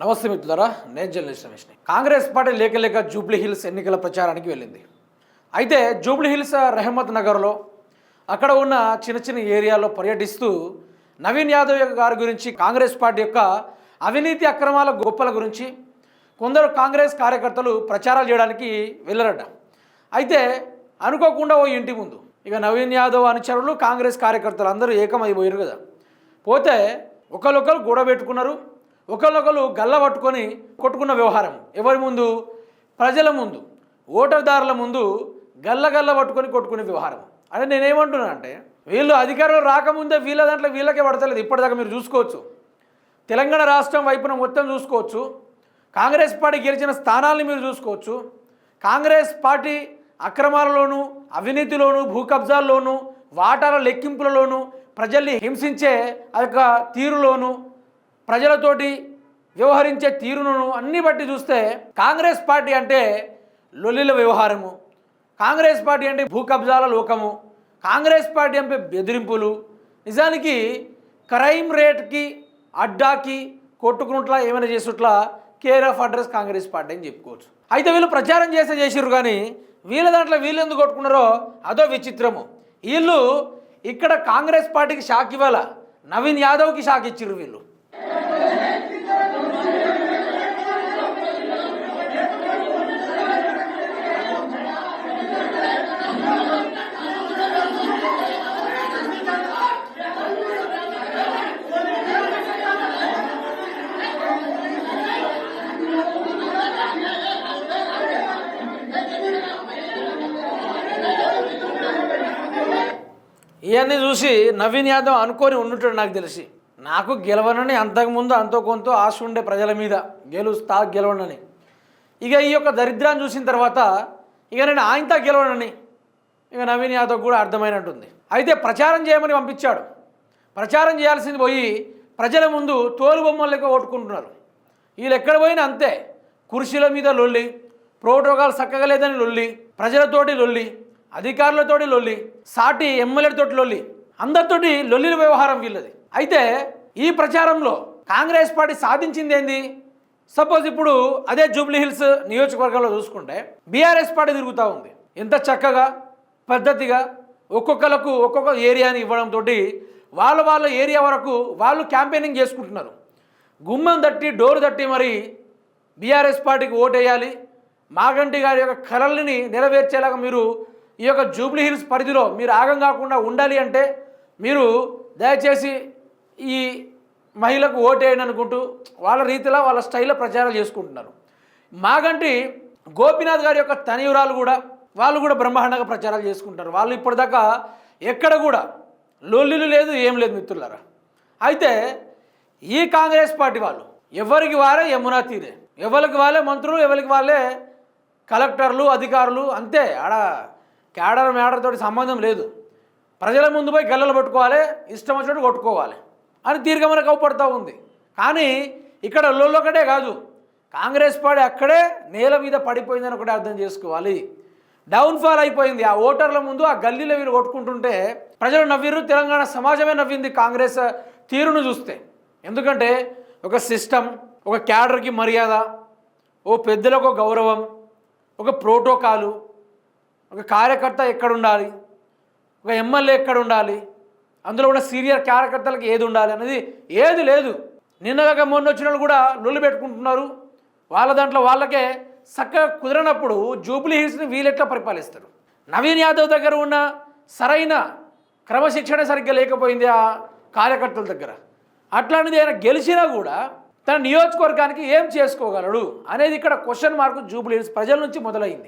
నమస్తే మిత్రులారా నేను జర్నలిస్ట్ రమేష్ని. కాంగ్రెస్ పార్టీ లేక లేక జూబ్లీ హిల్స్ ఎన్నికల ప్రచారానికి వెళ్ళింది. అయితే జూబ్లీ హిల్స్ రెహమత్ నగర్లో అక్కడ ఉన్న చిన్న చిన్న ఏరియాలో పర్యటిస్తూ నవీన్ యాదవ్ గారి గురించి కాంగ్రెస్ పార్టీ యొక్క అవినీతి అక్రమాల గొప్పల గురించి కొందరు కాంగ్రెస్ కార్యకర్తలు ప్రచారాలు చేయడానికి వెళ్ళరట. అయితే అనుకోకుండా ఓ ఇంటి ముందు ఇక నవీన్ యాదవ్ అనుచరులు కాంగ్రెస్ కార్యకర్తలు అందరూ ఏకమైపోయారు కదా. పోతే ఒకరికొకరు గొడవ పెట్టుకున్నారు. ఒకళ్ళొకరు గల్ల పట్టుకొని కొట్టుకున్న వ్యవహారం. ఎవరి ముందు? ప్రజల ముందు. ఓటర్దారుల ముందు గల్ల గల్ల పట్టుకొని కొట్టుకునే వ్యవహారం. అంటే నేనేమంటున్నా అంటే వీళ్ళు అధికారంలో రాకముందే వీళ్ళ దాంట్లో వీళ్ళకే పడతలేదు. ఇప్పటిదాకా మీరు చూసుకోవచ్చు. తెలంగాణ రాష్ట్రం వైపున మొత్తం చూసుకోవచ్చు. కాంగ్రెస్ పార్టీ గెలిచిన స్థానాలను మీరు చూసుకోవచ్చు. కాంగ్రెస్ పార్టీ అక్రమాలలోనూ అవినీతిలోనూ భూ కబ్జాల్లోనూ వాటాల లెక్కింపులలోనూ ప్రజల్ని హింసించే ఆ యొక్క తీరులోనూ ప్రజలతోటి వ్యవహరించే తీరును అన్ని బట్టి చూస్తే కాంగ్రెస్ పార్టీ అంటే లొల్లిల వ్యవహారము. కాంగ్రెస్ పార్టీ అంటే భూ కబ్జాల లోకము. కాంగ్రెస్ పార్టీ అంటే బెదిరింపులు. నిజానికి క్రైమ్ రేట్కి అడ్డాకి కొట్టుకున్నట్లా ఏమైనా చేసినట్లా care of address Congress party అని చెప్పుకోవచ్చు. అయితే వీళ్ళు ప్రచారం చేస్తే చేసిర్రు కానీ వీళ్ళ దాంట్లో వీళ్ళు ఎందుకు కొట్టుకున్నారో అదో విచిత్రము. వీళ్ళు ఇక్కడ కాంగ్రెస్ పార్టీకి షాక్ ఇవ్వాల? నవీన్ యాదవ్కి షాక్ ఇచ్చిర్రు వీళ్ళు. ఇవన్నీ చూసి నవీన్ యాదవ్ అనుకొని ఉండుంటాడు నాకు తెలిసి. నాకు గెలవనని అంతకుముందు అంతో కొంత ఆశ ఉండే ప్రజల మీద గెలుస్తా గెలవనని. ఇక ఈ యొక్క దరిద్రాన్ని చూసిన తర్వాత ఇక నేను ఆయనతో గెలవనని ఇక నవీన్ యాదవ్ కూడా అర్థమైనట్టుంది. అయితే ప్రచారం చేయమని పంపించాడు. ప్రచారం చేయాల్సింది పోయి ప్రజల ముందు తోలు బొమ్మలు లెక్క ఓటుకుంటున్నారు వీళ్ళు ఎక్కడ పోయినా అంతే. కుర్చీల మీద లొల్లి ప్రోటోకాల్ చక్కగా లేదని లొల్లి ప్రజలతోటి లొల్లి అధికారులతోటి లొల్లి సాటి ఎమ్మెల్యేలతోటి లొల్లి అందరితోటి లొల్లిల వ్యవహారం వీళ్ళది. అయితే ఈ ప్రచారంలో కాంగ్రెస్ పార్టీ సాధించింది ఏంది? సపోజ్ ఇప్పుడు అదే జూబ్లీ హిల్స్ నియోజకవర్గంలో చూసుకుంటే బీఆర్ఎస్ పార్టీ తిరుగుతూ ఉంది. ఎంత చక్కగా పద్ధతిగా ఒక్కొక్కలకు ఒక్కొక్క ఏరియాని ఇవ్వడంతో వాళ్ళ వాళ్ళ ఏరియా వరకు వాళ్ళు క్యాంపెయినింగ్ చేసుకుంటున్నారు. గుమ్మం తట్టి డోర్ తట్టి మరి బీఆర్ఎస్ పార్టీకి ఓటేయాలి. మాగంటి గారి యొక్క కలల్ని నెరవేర్చేలాగా మీరు ఈ యొక్క జూబ్లీ హిల్స్ పరిధిలో మీరు ఆగం కాకుండా ఉండాలి అంటే మీరు దయచేసి ఈ మహిళకు ఓటేయండి అనుకుంటూ వాళ్ళ రీతిలో వాళ్ళ స్టైల్లో ప్రచారాలు చేసుకుంటున్నారు. మాగంటి గోపీనాథ్ గారి యొక్క తనయురాలు కూడా వాళ్ళు కూడా బ్రహ్మాండంగా ప్రచారాలు చేసుకుంటారు. వాళ్ళు ఇప్పటిదాకా ఎక్కడ కూడా లొల్లిలు లేదు ఏం లేదు మిత్రులారా. అయితే ఈ కాంగ్రెస్ పార్టీ వాళ్ళు ఎవరికి వారే యమునా తీరే. ఎవరికి వాళ్ళే మంత్రులు ఎవరికి వాళ్ళే కలెక్టర్లు అధికారులు అంతే ఆడ క్యాడర్ మేడర్ తోటి సంబంధం లేదు. ప్రజల ముందు పోయి గల్లలు పట్టుకోవాలి ఇష్టం వచ్చినట్టు కొట్టుకోవాలి అని దీర్ఘమైన పడుతూ ఉంది. కానీ ఇక్కడ లోకడే కాదు కాంగ్రెస్ పార్టీ అక్కడే నేల మీద పడిపోయిందని ఒకటి అర్థం చేసుకోవాలి. డౌన్ఫాల్ అయిపోయింది. ఆ ఓటర్ల ముందు ఆ గల్లీలో వీళ్ళు కొట్టుకుంటుంటే ప్రజలు నవ్విరు తెలంగాణ సమాజమే నవ్వింది కాంగ్రెస్ తీరును చూస్తే. ఎందుకంటే ఒక సిస్టమ్ ఒక క్యాడర్కి మర్యాద ఓ పెద్దలకు గౌరవం ఒక ప్రోటోకాలు ఒక కార్యకర్త ఎక్కడ ఉండాలి ఒక ఎమ్మెల్యే ఎక్కడ ఉండాలి అందులో కూడా సీనియర్ కార్యకర్తలకు ఏది ఉండాలి అనేది ఏది లేదు. నిన్నగా మొన్న వచ్చిన వాళ్ళు కూడా లొల్లు పెట్టుకుంటున్నారు. వాళ్ళ దాంట్లో వాళ్ళకే చక్కగా కుదరనప్పుడు జూబ్లీ హిల్స్ని వీలెట్లా పరిపాలిస్తారు? నవీన్ యాదవ్ దగ్గర ఉన్న సరైన క్రమశిక్షణ సరిగ్గా లేకపోయింది ఆ కార్యకర్తల దగ్గర. అట్లాంటిది ఆయన గెలిచినా కూడా తన నియోజకవర్గానికి ఏం చేసుకోగలడు అనేది ఇక్కడ క్వశ్చన్ మార్క్ జూబ్లీ హిల్స్ ప్రజల నుంచి మొదలైంది.